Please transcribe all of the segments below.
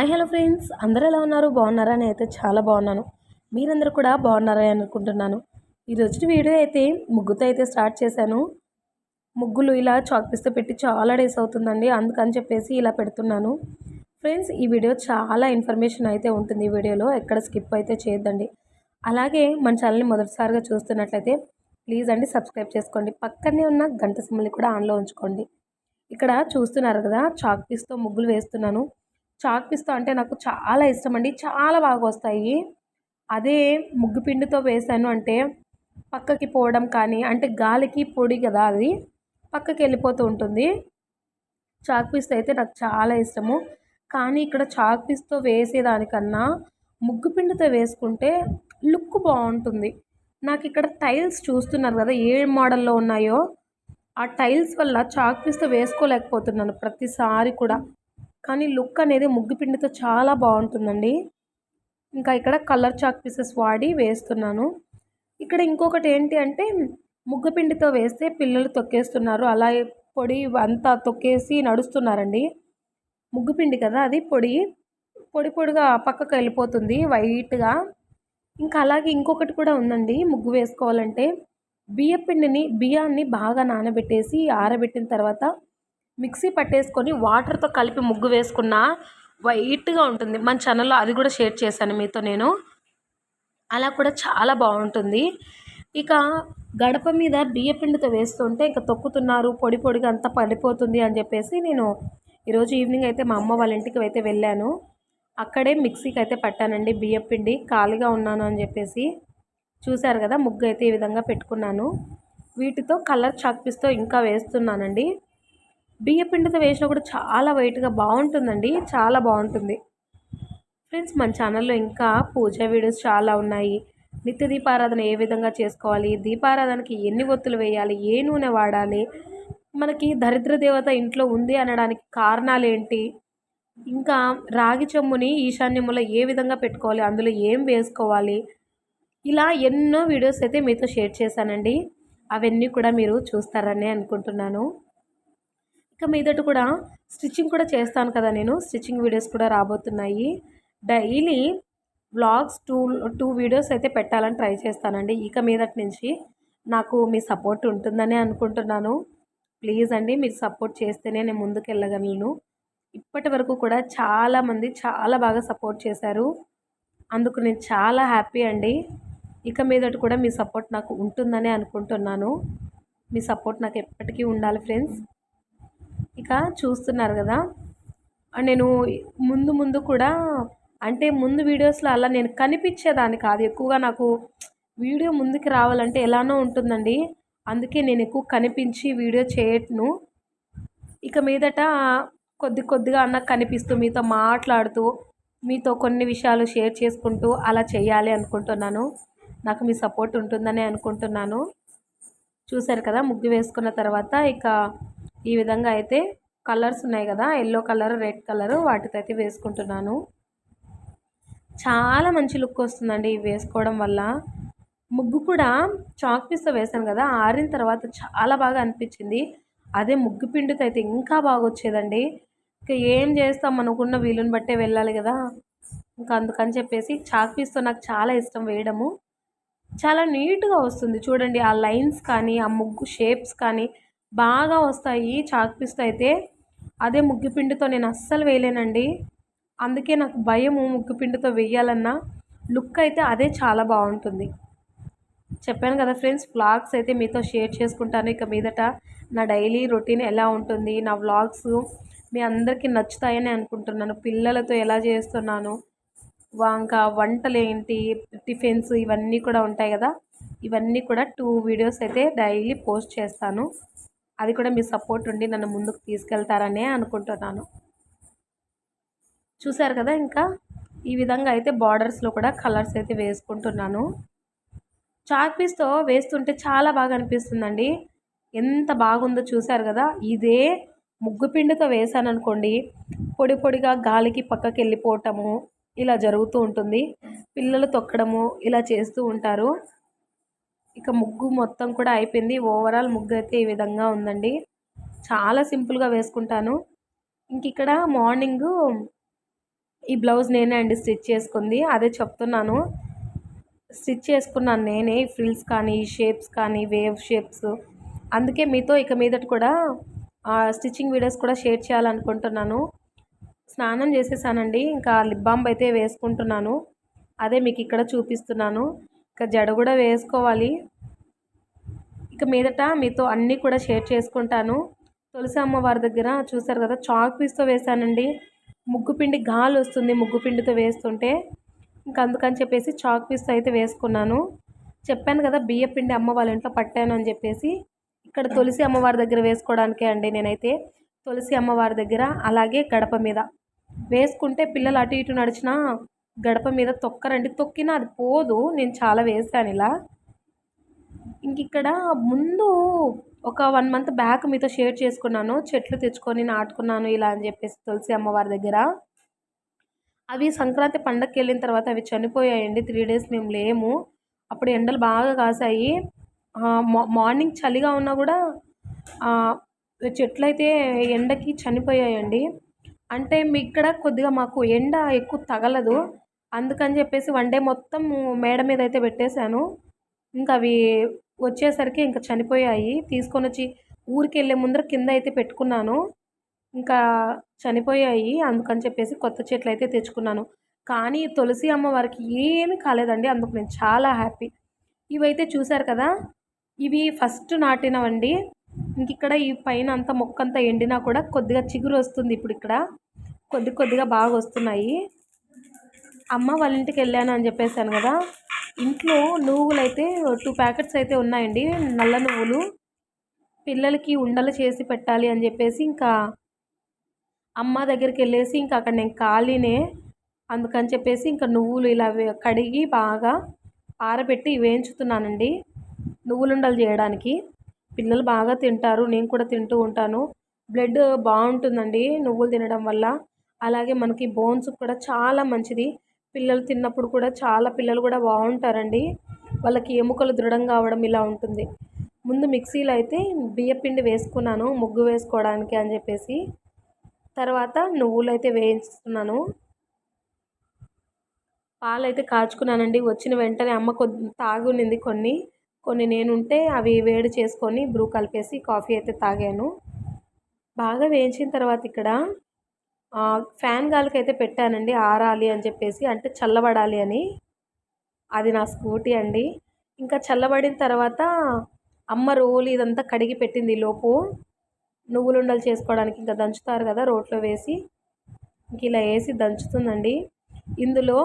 Hi hello friends అందరూ ఎలా ఉన్నారు? బాగున్నారా? అని అయితే చాలా బాగున్నాను. మీరందరూ కూడా బాగున్నారా అని అనుకుంటున్నాను. ఈరోజు వీడియో అయితే ముగ్గుతో అయితే స్టార్ట్ చేశాను. ముగ్గులు ఇలా చాక్పీస్తో పెట్టి చాలా డేస్ అవుతుందండి. అందుకని చెప్పేసి ఇలా పెడుతున్నాను. ఫ్రెండ్స్ ఈ వీడియో చాలా ఇన్ఫర్మేషన్ అయితే ఉంటుంది ఈ వీడియోలో. ఎక్కడ స్కిప్ అయితే చేయొద్దండి. అలాగే మన ఛానల్ని మొదటిసారిగా చూస్తున్నట్లయితే ప్లీజ్ అండి సబ్స్క్రైబ్ చేసుకోండి. పక్కనే ఉన్న గంట సిమ్మల్ని కూడా ఆన్లో ఉంచుకోండి. ఇక్కడ చూస్తున్నారు కదా చాక్ పీస్తో ముగ్గులు వేస్తున్నాను. చాక్ పిస్తా అంటే నాకు చాలా ఇష్టం అండి చాలా బాగా వస్తాయి. అదే ముగ్గు పిండితో వేసాను అంటే పక్కకి పోవడం కానీ అంటే గాలికి పొడి కదా అది పక్కకి వెళ్ళిపోతూ ఉంటుంది. చాక్ పీస్తో అయితే నాకు చాలా ఇష్టము. కానీ ఇక్కడ చాక్ పీస్తో వేసేదానికన్నా ముగ్గు పిండితో వేసుకుంటే లుక్ బాగుంటుంది. నాకు ఇక్కడ టైల్స్ చూస్తున్నారు కదా ఏ మోడల్లో ఉన్నాయో ఆ టైల్స్ వల్ల చాక్ పీస్తో వేసుకోలేకపోతున్నాను ప్రతిసారి కూడా. కానీ లుక్ అనేది ముగ్గుపిండితో చాలా బాగుంటుందండి. ఇంకా ఇక్కడ కలర్ చాక్ పీసెస్ వాడి వేస్తున్నాను. ఇక్కడ ఇంకొకటి ఏంటి అంటే ముగ్గుపిండితో వేస్తే పిల్లలు తొక్కేస్తున్నారు. అలా పొడి అంతా తొక్కేసి నడుస్తున్నారండి. ముగ్గుపిండి కదా అది పొడి. పొడి పొడిగా పక్కకు వెళ్ళిపోతుంది వైట్గా. ఇంకా అలాగే ఇంకొకటి కూడా ఉందండి ముగ్గు వేసుకోవాలంటే. బియ్యపిండిని బియ్యాన్ని బాగా నానబెట్టేసి ఆరబెట్టిన తర్వాత మిక్సీ పట్టేసుకొని వాటర్తో కలిపి ముగ్గు వేసుకున్న వైట్గా ఉంటుంది. మన ఛానల్లో అది కూడా షేర్ చేశాను మీతో నేను. అలా కూడా చాలా బాగుంటుంది. ఇక గడప మీద బియ్యపిండితో వేస్తుంటే ఇంకా తొక్కుతున్నారు పొడి పొడిగా అంతా పడిపోతుంది అని చెప్పేసి నేను ఈరోజు ఈవినింగ్ అయితే మా అమ్మ వాళ్ళ ఇంటికి అయితే వెళ్ళాను. అక్కడే మిక్సీకి అయితే పట్టానండి బియ్యం పిండి ఖాళీగా ఉన్నాను అని చెప్పేసి. చూశారు కదా ముగ్గు అయితే ఈ విధంగా పెట్టుకున్నాను. వీటితో కలర్ చాక్పీస్తో ఇంకా వేస్తున్నానండి. బియ్యపిండితో వేసినా కూడా చాలా వైట్గా బాగుంటుందండి. చాలా బాగుంటుంది. ఫ్రెండ్స్ మన ఛానల్లో ఇంకా పూజా వీడియోస్ చాలా ఉన్నాయి. నిత్య దీపారాధన ఏ విధంగా చేసుకోవాలి? దీపారాధనకి ఎన్ని ఒత్తులు వేయాలి? ఏ నూనె వాడాలి? మనకి దరిద్ర దేవత ఇంట్లో ఉంది అనడానికి కారణాలు ఏంటి ఇంకా రాగి చెమ్ముని ఈశాన్యములో ఏ విధంగా పెట్టుకోవాలి? అందులో ఏం వేసుకోవాలి? ఇలా ఎన్నో వీడియోస్ అయితే మీతో షేర్ చేశానండి. అవన్నీ కూడా మీరు చూస్తారని అనుకుంటున్నాను. ఇక మీదట కూడా స్టిచ్చింగ్ కూడా చేస్తాను కదా నేను. స్టిచ్చింగ్ వీడియోస్ కూడా రాబోతున్నాయి. Daily vlogs two two videos అయితే పెట్టాలని ట్రై చేస్తానండి. ఇక మీదటి నుంచి నాకు మీ సపోర్ట్ ఉంటుందని అనుకుంటున్నాను. ప్లీజ్ అండి మీరు సపోర్ట్ చేస్తేనే నేను ముందుకెళ్ళగలను. ఇప్పటి వరకు కూడా చాలామంది చాలా బాగా సపోర్ట్ చేశారు. అందుకు నేను చాలా హ్యాపీ అండి. ఇక మీదటి కూడా మీ సపోర్ట్ నాకు ఉంటుందని అనుకుంటున్నాను. మీ సపోర్ట్ నాకు ఎప్పటికీ ఉండాలి ఫ్రెండ్స్. ఇక చూస్తున్నారు కదా. నేను ముందు ముందు కూడా అంటే ముందు వీడియోస్లో అలా నేను కనిపించేదాన్ని కాదు. ఎక్కువగా నాకు వీడియో ముందుకు రావాలంటే ఎలానో ఉంటుందండి. అందుకే నేను ఎక్కువ కనిపించి వీడియో చేయట్ను ఇక మీదట కొద్ది కొద్దిగా అన్న కనిపిస్తూ మీతో మాట్లాడుతూ మీతో కొన్ని విషయాలు షేర్ చేసుకుంటూ అలా చేయాలి అనుకుంటున్నాను. నాకు మీ సపోర్ట్ ఉంటుందని అనుకుంటున్నాను. చూశారు కదా ముగ్గు వేసుకున్న తర్వాత ఇక ఈ విధంగా అయితే కలర్స్ ఉన్నాయి కదా ఎల్లో కలర్ రెడ్ కలర్ వాటితో అయితే వేసుకుంటున్నాను. చాలా మంచి లుక్ వస్తుందండి ఇవి వేసుకోవడం వల్ల. ముగ్గు కూడా చాక్ పీస్తో వేసాను కదా ఆరిన తర్వాత చాలా బాగా అనిపించింది. అదే ముగ్గు పిండితో అయితే ఇంకా బాగా వచ్చేదండి. ఇంకా ఏం చేస్తాం మనకున్న వీలుని బట్టే వెళ్ళాలి కదా. ఇంకా అందుకని చెప్పేసి చాక్ పీస్తో నాకు చాలా ఇష్టం వేయడము. చాలా నీట్గా వస్తుంది చూడండి ఆ లైన్స్ కానీ ఆ ముగ్గు షేప్స్ కానీ. బాగా వస్తాయి చాక్ పీస్తో అయితే. అదే ముగ్గుపిండితో నేను అస్సలు వేయలేనండి. అందుకే నాకు భయము ముగ్గుపిండితో వేయాలన్నా. లుక్ అయితే అదే చాలా బాగుంటుంది. చెప్పాను కదా ఫ్రెండ్స్ వ్లాగ్స్ అయితే మీతో షేర్ చేసుకుంటాను ఇక మీదట. నా డైలీ రొటీన్ ఎలా ఉంటుంది నా వ్లాగ్స్ మీ అందరికీ నచ్చుతాయని అనుకుంటున్నాను. పిల్లలతో ఎలా చేస్తున్నాను ఇంకా వంటలు ఏంటి టిఫిన్స్ ఇవన్నీ కూడా ఉంటాయి కదా. ఇవన్నీ కూడా టూ వీడియోస్ అయితే డైలీ పోస్ట్ చేస్తాను. అది కూడా మీ సపోర్ట్ ఉండి నన్ను ముందుకు తీసుకెళ్తారనే అనుకుంటున్నాను. చూసారు కదా ఇంకా? ఈ విధంగా అయితే బార్డర్స్లో కూడా కలర్స్ అయితే వేసుకుంటున్నాను. చాక్ పీస్తో వేస్తుంటే చాలా బాగా అనిపిస్తుందండి. ఎంత బాగుందో చూసారు కదా? ఇదే ముగ్గు పిండితో వేసాను అనుకోండి పొడి పొడిగా గాలికి పక్కకి వెళ్ళిపోవటము ఇలా జరుగుతూ ఉంటుంది. పిల్లలు తొక్కడము ఇలా చేస్తూ ఉంటారు. ఇక ముగ్గు మొత్తం కూడా అయిపోయింది. ఓవరాల్ ముగ్గు అయితే ఈ విధంగా ఉందండి. చాలా సింపుల్గా వేసుకుంటాను. ఇంక ఇక్కడ మార్నింగ్ ఈ బ్లౌజ్ నేనే అండి స్టిచ్ చేసుకుంది. అదే చెప్తున్నాను. స్టిచ్ చేసుకున్నాను నేనే. ఫ్రిల్స్ కానీ షేప్స్ కానీ వేవ్ షేప్స్. అందుకే మీతో ఇక మీదట కూడా స్టిచ్చింగ్ వీడియోస్ కూడా షేర్ చేయాలనుకుంటున్నాను. స్నానం చేసేసానండి. ఇంకా లిప్ బామ్ అయితే వేసుకుంటున్నాను. అదే మీకు ఇక్కడ చూపిస్తున్నాను. ఇక జడ కూడా వేసుకోవాలి. ఇక మీదట మీతో అన్నీ కూడా షేర్ చేసుకుంటాను. తులసి అమ్మవారి దగ్గర చూసారు కదా చాక్ పీస్తో వేసానండి. ముగ్గు పిండి గాలి వస్తుంది ముగ్గు పిండితో వేస్తుంటే. ఇంకా అందుకని చెప్పేసి చాక్ పీస్తో అయితే వేసుకున్నాను. చెప్పాను కదా బియ్య పిండి అమ్మ వాళ్ళ ఇంట్లో పట్టాను అని చెప్పేసి. ఇక్కడ తులసి అమ్మవారి దగ్గర వేసుకోవడానికే అండి నేనైతే. తులసి అమ్మవారి దగ్గర అలాగే గడప మీద. వేసుకుంటే పిల్లలు అటు ఇటు నడిచినా గడప మీద తొక్కరండి తొక్కినా అది పోదు. నేను చాలా వేసాను ఇలా. ఇంక ఇక్కడ ముందు ఒక వన్ మంత్ బ్యాక్ మీతో షేర్ చేసుకున్నాను. చెట్లు తెచ్చుకొని నాటుకున్నాను ఇలా అని చెప్పేసి తులసి అమ్మవారి దగ్గర. అవి సంక్రాంతి పండగకి వెళ్ళిన తర్వాత అవి చనిపోయాయండి. త్రీ డేస్ మేము లేము. అప్పుడు ఎండలు బాగా కాసాయి. మార్నింగ్ చలిగా ఉన్నా కూడా చెట్లు అయితే ఎండకి చనిపోయాయండి. అంటే మీ ఇక్కడ కొద్దిగా మాకు ఎండ ఎక్కువ తగలదు. అందుకని చెప్పేసి వన్ డే మొత్తం మేడ మీద అయితే పెట్టేశాను. ఇంకా అవి వచ్చేసరికి ఇంకా చనిపోయాయి. తీసుకొని వచ్చి ఊరికి వెళ్ళే ముందర కింద అయితే పెట్టుకున్నాను. ఇంకా చనిపోయాయి. అందుకని చెప్పేసి కొత్త చెట్లు అయితే తెచ్చుకున్నాను. కానీ తులసి అమ్మవారికి ఏమీ కాలేదండి. అందుకు నేను చాలా హ్యాపీ. ఇవైతే చూశారు కదా? ఇవి ఫస్ట్ నాటినవండి. ఇంక ఇక్కడ ఈ పైన అంతా మొక్క అంతా ఎండినా కూడా కొద్దిగా చిగురు వస్తుంది ఇప్పుడు ఇక్కడ. కొద్ది కొద్దిగా బాగా వస్తున్నాయి. అమ్మ వాళ్ళ ఇంటికి వెళ్ళాను అని చెప్పేసాను కదా. ఇంట్లో నువ్వులు అయితే టూ ప్యాకెట్స్ అయితే ఉన్నాయండి. నల్ల నువ్వులు పిల్లలకి ఉండలు చేసి పెట్టాలి అని చెప్పేసి ఇంకా అమ్మ దగ్గరికి వెళ్ళేసి ఇంకా అక్కడ నేను ఖాళీనే అందుకని చెప్పేసి ఇంకా నువ్వులు ఇలా కడిగి బాగా ఆరబెట్టి వేయించుతున్నానండి. నువ్వులుండలు చేయడానికి. పిల్లలు బాగా తింటారు. నేను కూడా తింటూ ఉంటాను. బ్లడ్ బాగుంటుందండి. నువ్వులు తినడం వల్ల. అలాగే మనకి బోన్స్ కూడా చాలా మంచిది. పిల్లలు తిన్నప్పుడు కూడా చాలా పిల్లలు కూడా బాగుంటారండి. వాళ్ళకి ఎముకలు దృఢంగా అవడం ఇలా ఉంటుంది. ముందు మిక్సీలో అయితే బియ్యపిండి వేసుకున్నాను ముగ్గు వేసుకోవడానికి అని చెప్పేసి. తర్వాత నువ్వులు అయితే వేయించుతున్నాను. పాలు అయితే కాచుకున్నానండి. వచ్చిన వెంటనే అమ్మ కొద్ది తాగునింది కొన్ని. కొన్ని నేనుంటే అవి వేడి చేసుకొని బ్రూ కలిపేసి కాఫీ అయితే తాగాను. బాగా వేయించిన తర్వాత ఇక్కడ ఫ్యాన్ గాలికి అయితే పెట్టానండి ఆరాలి అని చెప్పేసి అంటే చల్లబడాలి అని. అది నా స్కూటీ అండి. ఇంకా చల్లబడిన తర్వాత అమ్మ రోలు ఇదంతా కడిగి పెట్టింది లోపు. నువ్వులుండలు చేసుకోవడానికి ఇంకా దంచుతారు కదా రోట్లో వేసి. ఇంక ఇలా వేసి దంచుతుందండి. ఇందులో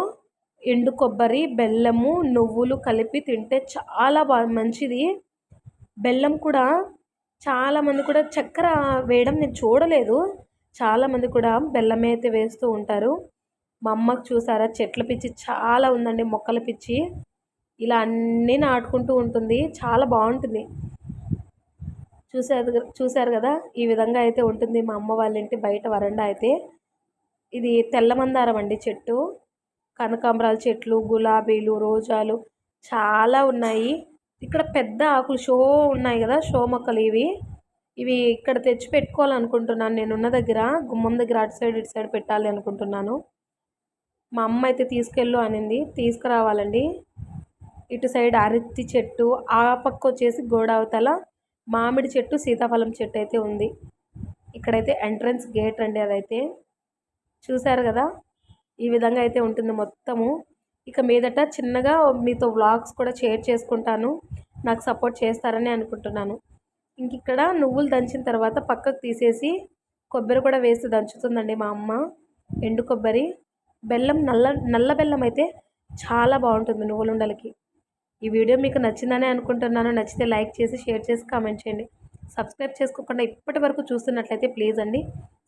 ఎండు కొబ్బరి బెల్లము నువ్వులు కలిపి తింటే చాలా బాగా మంచిది. బెల్లం కూడా చాలామంది కూడా చక్కెర వేయడం నేను చూడలేదు. చాలామంది కూడా బెల్లం అయితే వేస్తూ ఉంటారు. మా అమ్మకు చూసారా? చెట్ల పిచ్చి చాలా ఉందండి మొక్కల పిచ్చి. ఇలా అన్నీ నాటుకుంటూ ఉంటుంది. చాలా బాగుంటుంది. చూసారు చూసారు కదా? ఈ విధంగా అయితే ఉంటుంది మా అమ్మ వాళ్ళ ఇంటి బయట వరండా అయితే. ఇది తెల్లమందారం అండి చెట్టు. కనకాంబరాల చెట్లు గులాబీలు రోజాలు చాలా ఉన్నాయి. ఇక్కడ పెద్ద ఆకులు షో ఉన్నాయి కదా షో మొక్కలు ఇవి. ఇవి ఇక్కడ తెచ్చి పెట్టుకోవాలనుకుంటున్నాను. నేనున్న దగ్గర గుమ్మం దగ్గర అటు సైడ్ ఇటు సైడ్ పెట్టాలి అనుకుంటున్నాను. మా అమ్మ అయితే తీసుకెళ్ళు అనింది. తీసుకురావాలండి. ఇటు సైడ్ అరటి చెట్టు ఆ పక్క వచ్చేసి గోడావతల మామిడి చెట్టు సీతాఫలం చెట్టు అయితే ఉంది. ఇక్కడైతే ఎంట్రన్స్ గేట్ అండి అదైతే. చూశారు కదా? ఈ విధంగా అయితే ఉంటుంది మొత్తము. ఇక మీదట చిన్నగా మీతో వ్లాగ్స్ కూడా షేర్ చేసుకుంటాను. నాకు సపోర్ట్ చేస్తారని అనుకుంటున్నాను. ఇంక ఇక్కడ నువ్వులు దంచిన తర్వాత పక్కకు తీసేసి కొబ్బరి కూడా వేసి దంచుతుందండి మా అమ్మ. ఎండు కొబ్బరి. బెల్లం నల్ల నల్ల బెల్లం అయితే చాలా బాగుంటుంది నువ్వులుండలకి ఈ వీడియో మీకు నచ్చిందని అనుకుంటున్నాను. నచ్చితే లైక్ చేసి షేర్ చేసి కామెంట్ చేయండి. సబ్స్క్రైబ్ చేసుకోకుండా ఇప్పటి వరకు చూస్తున్నట్లయితే ప్లీజ్ అండి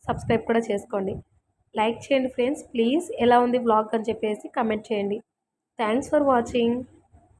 సబ్స్క్రైబ్ కూడా చేసుకోండి. లైక్ చేయండి ఫ్రెండ్స్. ప్లీజ్ ఎలా ఉంది వ్లాగ్ అని చెప్పేసి కమెంట్ చేయండి. Thanks for watching.